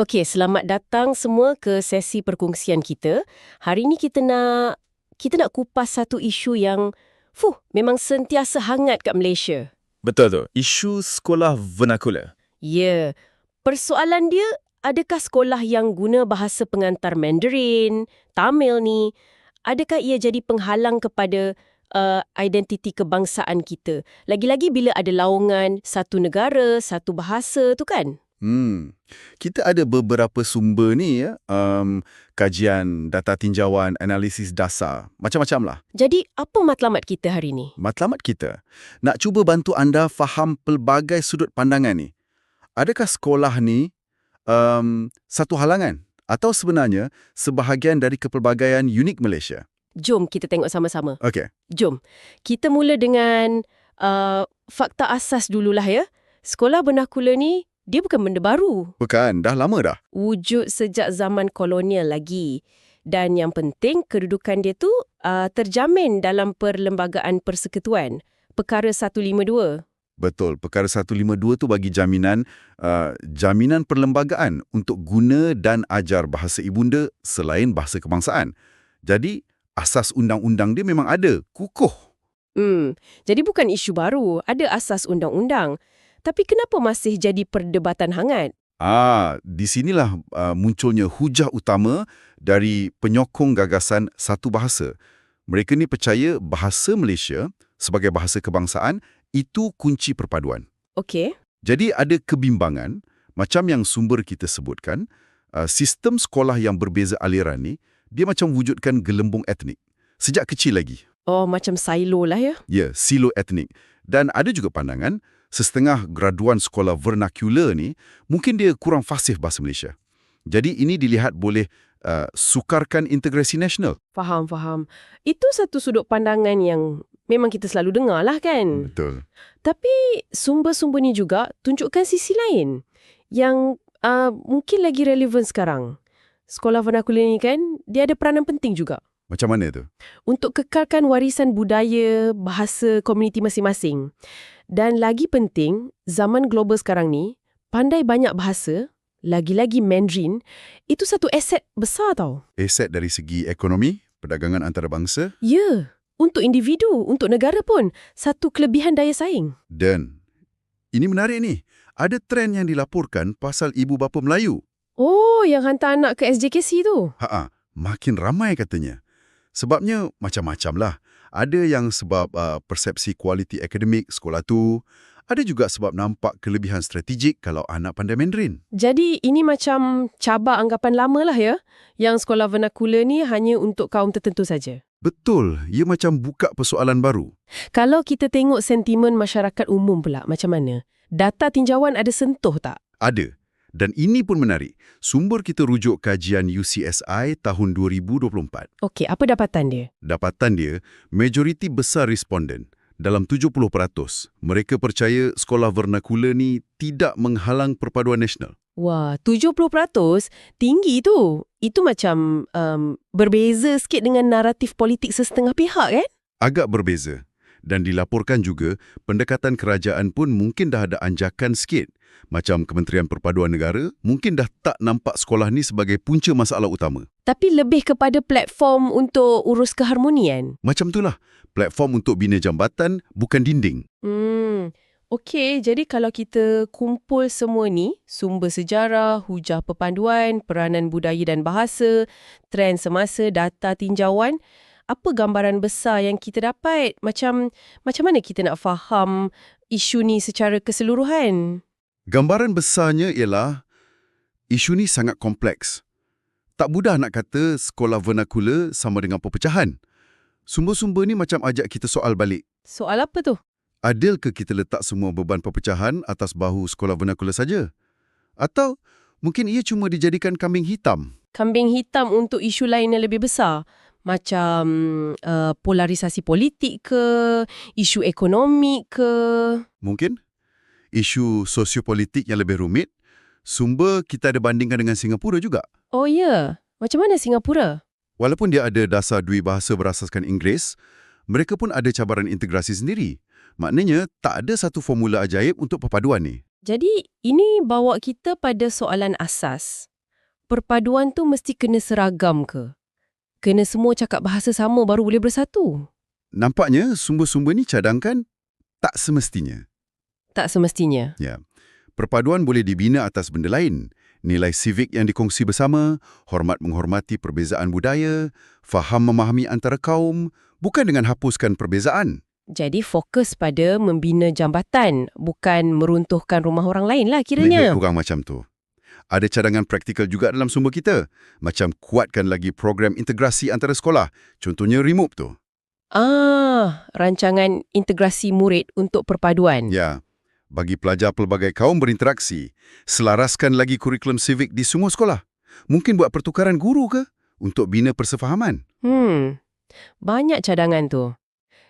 Okey, selamat datang semua ke sesi perkongsian kita. Hari ini kita nak kita nak kupas satu isu yang fuh, memang sentiasa hangat kat Malaysia. Betul tu. Isu sekolah vernakular. Ya. Persoalan dia, adakah sekolah yang guna bahasa pengantar Mandarin, Tamil ni, adakah ia jadi penghalang kepada uh, identiti kebangsaan kita? Lagi-lagi bila ada laungan satu negara, satu bahasa tu kan? Hmm. Kita ada beberapa sumber ni ya, um, kajian, data tinjauan, analisis dasar, macam-macam lah. Jadi, apa matlamat kita hari ni? Matlamat kita nak cuba bantu anda faham pelbagai sudut pandangan ni. Adakah sekolah ni um, satu halangan atau sebenarnya sebahagian dari kepelbagaian unik Malaysia? Jom kita tengok sama-sama. Okey. Jom. Kita mula dengan uh, fakta asas dululah ya. Sekolah vernakular ni, dia bukan benda baru. Bukan, dah lama dah. Wujud sejak zaman kolonial lagi. Dan yang penting, kedudukan dia tu uh, terjamin dalam Perlembagaan Persekutuan. Perkara 152. Betul, perkara 152 tu bagi jaminan uh, jaminan perlembagaan untuk guna dan ajar bahasa ibunda selain bahasa kebangsaan. Jadi, asas undang-undang dia memang ada, kukuh. Hmm, jadi bukan isu baru, ada asas undang-undang. Tapi kenapa masih jadi perdebatan hangat? Ah, di sinilah uh, munculnya hujah utama dari penyokong gagasan satu bahasa. Mereka ni percaya bahasa Malaysia sebagai bahasa kebangsaan itu kunci perpaduan. Okey. Jadi ada kebimbangan macam yang sumber kita sebutkan, uh, sistem sekolah yang berbeza aliran ni dia macam wujudkan gelembung etnik sejak kecil lagi. Oh, macam silo lah ya. Ya, silo etnik. Dan ada juga pandangan setengah graduan sekolah vernacular ni mungkin dia kurang fasih bahasa Malaysia. Jadi ini dilihat boleh uh, sukarkan integrasi nasional. Faham, faham. Itu satu sudut pandangan yang memang kita selalu dengar lah kan. Betul. Tapi sumber-sumber ni juga tunjukkan sisi lain yang uh, mungkin lagi relevan sekarang. Sekolah vernakular ni kan, dia ada peranan penting juga Macam mana tu? untuk kekalkan warisan budaya, bahasa komuniti masing-masing. Dan lagi penting, zaman global sekarang ni, pandai banyak bahasa, lagi-lagi Mandarin, itu satu aset besar tau. Aset dari segi ekonomi, perdagangan antarabangsa Ya, untuk individu, untuk negara pun, satu kelebihan daya saing. dan ini menarik ni. Ada trend yang dilaporkan pasal ibu bapa Melayu. Oh, yang hantar anak ke SJKC tu. Ha makin ramai katanya. Sebabnya macam-macam lah. Ada yang sebab uh, persepsi kualiti akademik sekolah tu. Ada juga sebab nampak kelebihan strategik kalau anak pandai Mandarin. Jadi ini macam cabar anggapan lama lah ya, yang sekolah vernakular ni hanya untuk kaum tertentu saja. Betul, ia macam buka persoalan baru. Kalau kita tengok sentimen masyarakat umum pula, macam mana? Data tinjauan ada sentuh tak? Ada. Dan ini pun menarik. Sumber kita rujuk kajian UCSI tahun 2024. Okey, apa dapatan dia? Dapatan dia, majoriti besar responden, dalam 70%, mereka percaya sekolah vernakular ni tidak menghalang perpaduan nasional. Wah, 70% tinggi tu. Itu macam um, berbeza sikit dengan naratif politik sesetengah pihak kan? Agak berbeza. Dan dilaporkan juga, pendekatan kerajaan pun mungkin dah ada anjakan sikit. Macam Kementerian Perpaduan Negara, mungkin dah tak nampak sekolah ni sebagai punca masalah utama. Tapi lebih kepada platform untuk urus keharmonian. Macam itulah, platform untuk bina jambatan bukan dinding. Hmm. Okey, jadi kalau kita kumpul semua ni, sumber sejarah, hujah perpanduan, peranan budaya dan bahasa, trend semasa, data tinjauan, apa gambaran besar yang kita dapat? Macam macam mana kita nak faham isu ni secara keseluruhan? Gambaran besarnya ialah isu ni sangat kompleks. Tak mudah nak kata sekolah vernakular sama dengan perpecahan. Sumber-sumber ni macam ajak kita soal balik. Soal apa tu? Adil ke kita letak semua beban perpecahan atas bahu sekolah vernakular saja? Atau mungkin ia cuma dijadikan kambing hitam? Kambing hitam untuk isu lain yang lebih besar. Macam uh, polarisasi politik ke, isu ekonomi ke. Mungkin isu sosiopolitik yang lebih rumit, sumber kita ada bandingkan dengan Singapura juga. Oh ya, macam mana Singapura? Walaupun dia ada dasar dui bahasa berasaskan Inggeris, mereka pun ada cabaran integrasi sendiri. Maknanya, tak ada satu formula ajaib untuk perpaduan ni. Jadi, ini bawa kita pada soalan asas. perpaduan tu mesti kena seragam ke? Kena semua cakap bahasa sama baru boleh bersatu? Nampaknya sumber-sumber ni cadangkan tak semestinya. Tak semestinya. Ya. Perpaduan boleh dibina atas benda lain. Nilai sivik yang dikongsi bersama, hormat menghormati perbezaan budaya, faham memahami antara kaum, bukan dengan hapuskan perbezaan. Jadi fokus pada membina jambatan, bukan meruntuhkan rumah orang lain lah Lebih kiranya. kurang macam tu. Ada cadangan praktikal juga dalam sumber kita. Macam kuatkan lagi program integrasi antara sekolah. Contohnya REMOVE tu. Ah, rancangan integrasi murid untuk perpaduan. Ya, bagi pelajar pelbagai kaum berinteraksi, selaraskan lagi kurikulum sivik di semua sekolah. Mungkin buat pertukaran guru ke untuk bina persefahaman. Hmm, banyak cadangan tu.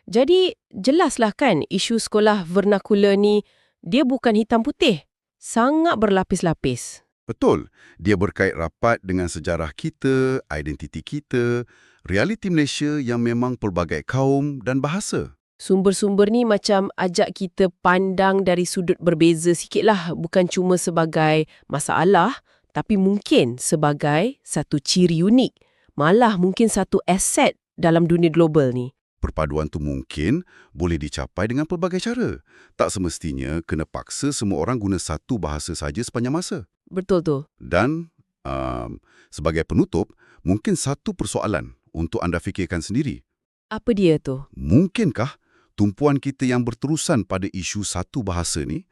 Jadi, jelaslah kan isu sekolah vernakular ni, dia bukan hitam putih. Sangat berlapis-lapis. Betul, dia berkait rapat dengan sejarah kita, identiti kita, realiti Malaysia yang memang pelbagai kaum dan bahasa. Sumber-sumber ni macam ajak kita pandang dari sudut berbeza sikit lah. Bukan cuma sebagai masalah, tapi mungkin sebagai satu ciri unik. Malah mungkin satu aset dalam dunia global ni. Perpaduan tu mungkin boleh dicapai dengan pelbagai cara. Tak semestinya kena paksa semua orang guna satu bahasa saja sepanjang masa. Betul tu. Dan um, sebagai penutup, mungkin satu persoalan untuk anda fikirkan sendiri. Apa dia tu? Mungkinkah tumpuan kita yang berterusan pada isu satu bahasa ni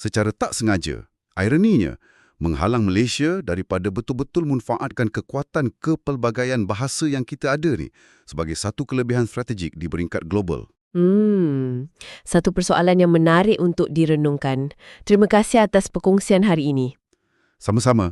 secara tak sengaja, ironinya, menghalang Malaysia daripada betul-betul manfaatkan kekuatan kepelbagaian bahasa yang kita ada ni sebagai satu kelebihan strategik di peringkat global. Hmm, satu persoalan yang menarik untuk direnungkan. Terima kasih atas perkongsian hari ini. Sama-sama.